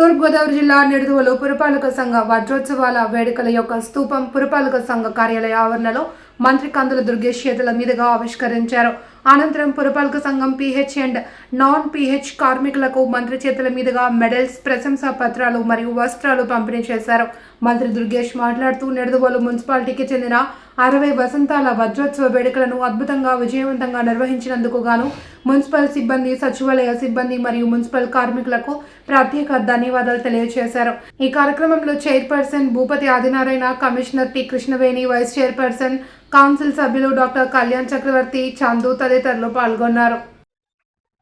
తూర్పుగోదావరి జిల్లా నిడుదవలు పురపాలక సంఘ వజ్రోత్సవాల వేడుకల యొక్క స్తూపం పురపాలక సంఘ కార్యాలయ ఆవరణలో మంత్రి కందుల దుర్గేష్ చేతుల మీదుగా ఆవిష్కరించారు. అనంతరం పురపాలక సంఘం పీహెచ్ అండ్ నాన్ పీహెచ్ కార్మికులకు మంత్రి చేతుల మీదుగా మెడల్స్ ప్రశంసా పత్రాలు మరియు వస్త్రాలు పంపిణీ చేశారు. మంత్రి దుర్గేష్ మాట్లాడుతూ నిడదవోలు మున్సిపాలిటీకి చెందిన అరవై వసంతాల వజ్రోత్సవ వేడుకలను అద్భుతంగా విజయవంతంగా నిర్వహించినందుకు గాను మున్సిపల్ సిబ్బంది సచివాలయ సిబ్బంది మరియు మున్సిపల్ కార్మికులకు ప్రత్యేక ధన్యవాదాలు తెలియజేశారు. ఈ కార్యక్రమంలో chairperson Bhupathi Adinarayana commissioner T Krishnaveni vice chairperson council సభ్యులు డాక్టర్ కళ్యాణ్ చక్రవర్తి చందు తదితరులు పాల్గొన్నారు.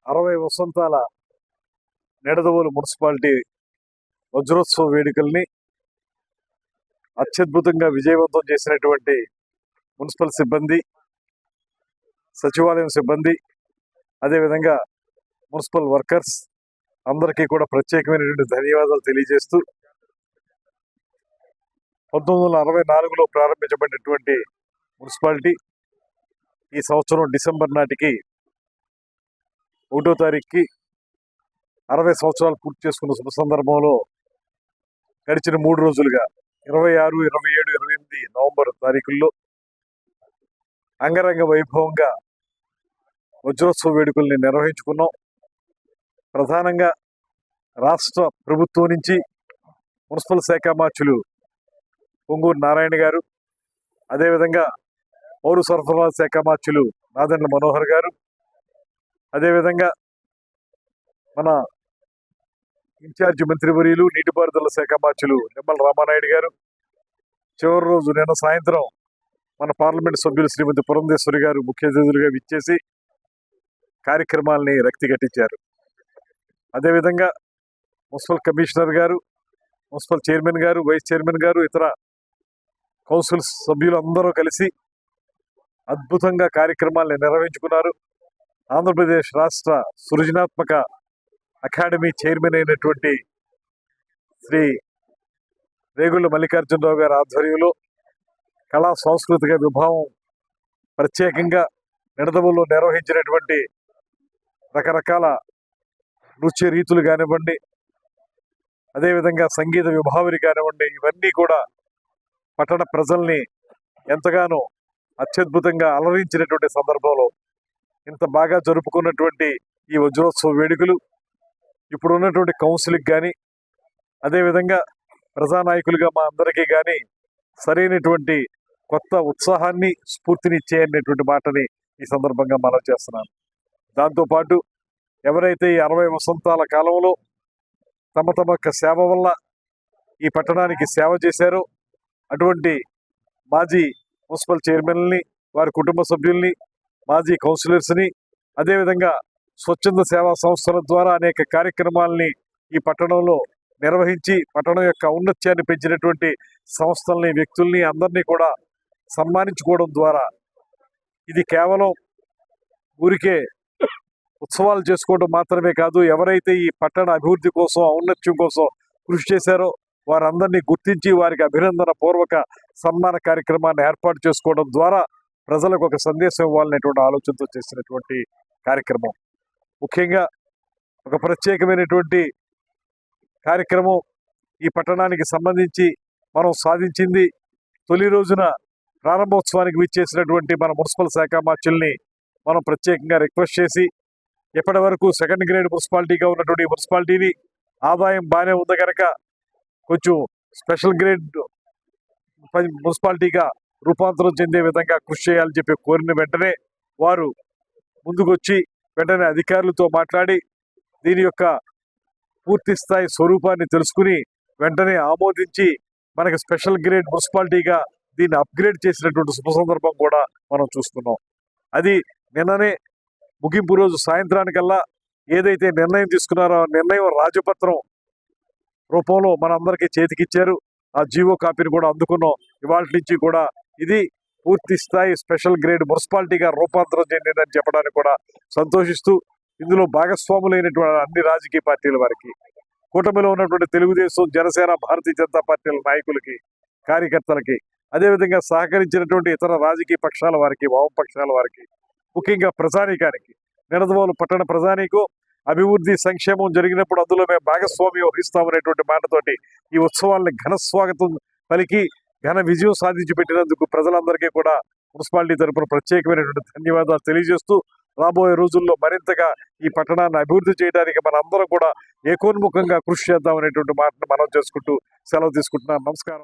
అరవై వసంతాల నిడదవోలు మున్సిపాలిటీ వజ్రోత్సవ వేడుకల్ని అత్యద్భుతంగా విజయవంతం చేసినటువంటి మున్సిపల్ సిబ్బంది సచివాలయం సిబ్బంది అదేవిధంగా మున్సిపల్ వర్కర్స్ అందరికీ కూడా ప్రత్యేకమైనటువంటి ధన్యవాదాలు తెలియజేస్తూ పంతొమ్మిది వందల అరవై నాలుగులో ప్రారంభించబడినటువంటి మున్సిపాలిటీ ఈ సంవత్సరం డిసెంబర్ నాటికి ఒకటో తారీఖుకి అరవై సంవత్సరాలు పూర్తి చేసుకున్న శుభ సందర్భంలో గడిచిన మూడు రోజులుగా ఇరవై ఆరు ఇరవై ఏడు ఇరవై ఎనిమిది నవంబర్ తారీఖుల్లో అంగరంగ వైభవంగా వజ్రోత్సవ వేడుకల్ని నిర్వహించుకున్నాం. ప్రధానంగా రాష్ట్ర ప్రభుత్వం నుంచి మున్సిపల్ శాఖ మార్చులు పొంగూరు నారాయణ గారు అదేవిధంగా పౌర సరఫరాల శాఖ మార్చులు నాదెండ్ల మనోహర్ గారు. అదేవిధంగా మన ఇన్ఛార్జి మంత్రివర్యులు నీటిపారుదల శాఖ మార్చులు నిమ్మల రామానాయుడు గారు. చివరి రోజు నిన్న సాయంత్రం మన పార్లమెంట్ సభ్యులు శ్రీమతి పురంధేశ్వరి గారు ముఖ్య అతిథులుగా విచ్చేసి కార్యక్రమాల్ని రక్తి కట్టించారు అదేవిధంగా మున్సిపల్ కమిషనర్ గారు మున్సిపల్ చైర్మన్ గారు వైస్ చైర్మన్ గారు ఇతర కౌన్సిల్ సభ్యులు అందరూ కలిసి అద్భుతంగా కార్యక్రమాల్ని నిర్వహించుకున్నారు. ఆంధ్రప్రదేశ్ రాష్ట్ర సృజనాత్మక అకాడమీ చైర్మన్ అయినటువంటి శ్రీ రేగుళ్ళ మల్లికార్జునరావు గారి ఆధ్వర్యంలో కళా సాంస్కృతిక విభావం ప్రత్యేకంగా నిడదవుల్లో నిర్వహించినటువంటి రకరకాల నృత్య రీతులు కానివ్వండి అదేవిధంగా సంగీత విభావరి కానివ్వండి ఇవన్నీ కూడా పట్టణ ప్రజల్ని ఎంతగానో అత్యద్భుతంగా అలరించినటువంటి సందర్భంలో ఇంత బాగా జరుపుకున్నటువంటి ఈ వజ్రోత్సవ వేడుకలు ఇప్పుడు ఉన్నటువంటి కౌన్సిల్కి కానీ అదేవిధంగా ప్రజానాయకులుగా మా అందరికీ కానీ సరైనటువంటి కొత్త ఉత్సాహాన్ని స్ఫూర్తినిచ్చే అనేటువంటి మాటని ఈ సందర్భంగా మనం చేస్తున్నాను. దాంతోపాటు ఎవరైతే ఈ అరవై వసంతాల కాలంలో తమ తమ యొక్క సేవ వల్ల ఈ పట్టణానికి సేవ చేశారో అటువంటి మాజీ మున్సిపల్ చైర్మన్ని వారి కుటుంబ సభ్యుల్ని మాజీ కౌన్సిలర్స్ని అదేవిధంగా స్వచ్ఛంద సేవా సంస్థల ద్వారా అనేక కార్యక్రమాలని ఈ పట్టణంలో నిర్వహించి పట్టణం యొక్క ఔన్నత్యాన్ని పెంచినటువంటి సంస్థల్ని వ్యక్తుల్ని అందరినీ కూడా సన్మానించుకోవడం ద్వారా ఇది కేవలం ఊరికే ఉత్సవాలు చేసుకోవడం మాత్రమే కాదు ఎవరైతే ఈ పట్టణ అభివృద్ధి కోసం ఔన్నత్యం కోసం కృషి చేశారో వారందరినీ గుర్తించి వారికి అభినందన పూర్వక సన్మాన కార్యక్రమాన్ని ఏర్పాటు చేసుకోవడం ద్వారా ప్రజలకు ఒక సందేశం ఇవ్వాలనేటువంటి ఆలోచనతో చేసినటువంటి కార్యక్రమం. ముఖ్యంగా ఒక ప్రత్యేకమైనటువంటి కార్యక్రమం ఈ పట్టణానికి సంబంధించి మనం సాధించింది తొలి రోజున ప్రారంభోత్సవానికి విచ్చేసినటువంటి మన మున్సిపల్ శాఖ మార్చుల్ని మనం ప్రత్యేకంగా రిక్వెస్ట్ చేసి ఇప్పటి వరకు సెకండ్ గ్రేడ్ మున్సిపాలిటీగా ఉన్నటువంటి మున్సిపాలిటీని ఆదాయం బాగానే ఉంది కనుక కొంచెం స్పెషల్ గ్రేడ్ మున్సిపాలిటీగా రూపాంతరం చెందే విధంగా కృషి చేయాలని చెప్పి కోరిన వెంటనే వారు ముందుకొచ్చి వెంటనే అధికారులతో మాట్లాడి దీని యొక్క పూర్తి స్థాయి స్వరూపాన్ని తెలుసుకుని వెంటనే ఆమోదించి మనకి స్పెషల్ గ్రేడ్ మున్సిపాలిటీగా దీన్ని అప్గ్రేడ్ చేసినటువంటి శుభ సందర్భం కూడా మనం చూస్తున్నాం. అది నిన్ననే ముగింపు రోజు సాయంత్రానికల్లా ఏదైతే నిర్ణయం తీసుకున్నారో నిర్ణయం రాజపత్రం రూపంలో మనందరికీ చేతికిచ్చారు. ఆ జీవో కాపీని కూడా అందుకున్నాం. ఇవాళ నుంచి కూడా ఇది పూర్తి స్థాయి స్పెషల్ గ్రేడ్ మున్సిపాలిటీగా రూపాంతరం చెందిందని చెప్పడానికి కూడా సంతోషిస్తూ ఇందులో భాగస్వాములైనటువంటి అన్ని రాజకీయ పార్టీల వారికి కూటమిలో ఉన్నటువంటి తెలుగుదేశం జనసేన భారతీయ జనతా పార్టీల నాయకులకి కార్యకర్తలకి అదేవిధంగా సహకరించినటువంటి ఇతర రాజకీయ పక్షాల వారికి వామపక్షాల వారికి ముఖ్యంగా ప్రజానీకానికి నిడదవోలు పట్టణ ప్రజానీకు అభివృద్ధి సంక్షేమం జరిగినప్పుడు అందులో మేము భాగస్వామ్యం వహిస్తామనేటువంటి మాటతోటి ఈ ఉత్సవాల్ని ఘన స్వాగతం పలికి ఘన విజయం సాధించి పెట్టినందుకు ప్రజలందరికీ కూడా మున్సిపాలిటీ తరపున ప్రత్యేకమైనటువంటి ధన్యవాదాలు తెలియజేస్తూ రాబోయే రోజుల్లో మరింతగా ఈ పట్టణాన్ని అభివృద్ధి చేయడానికి మనందరం కూడా ఏకోన్ముఖంగా కృషి చేద్దామనేటువంటి మాటను మనం చేసుకుంటూ సెలవు తీసుకుంటున్నాను నమస్కారం.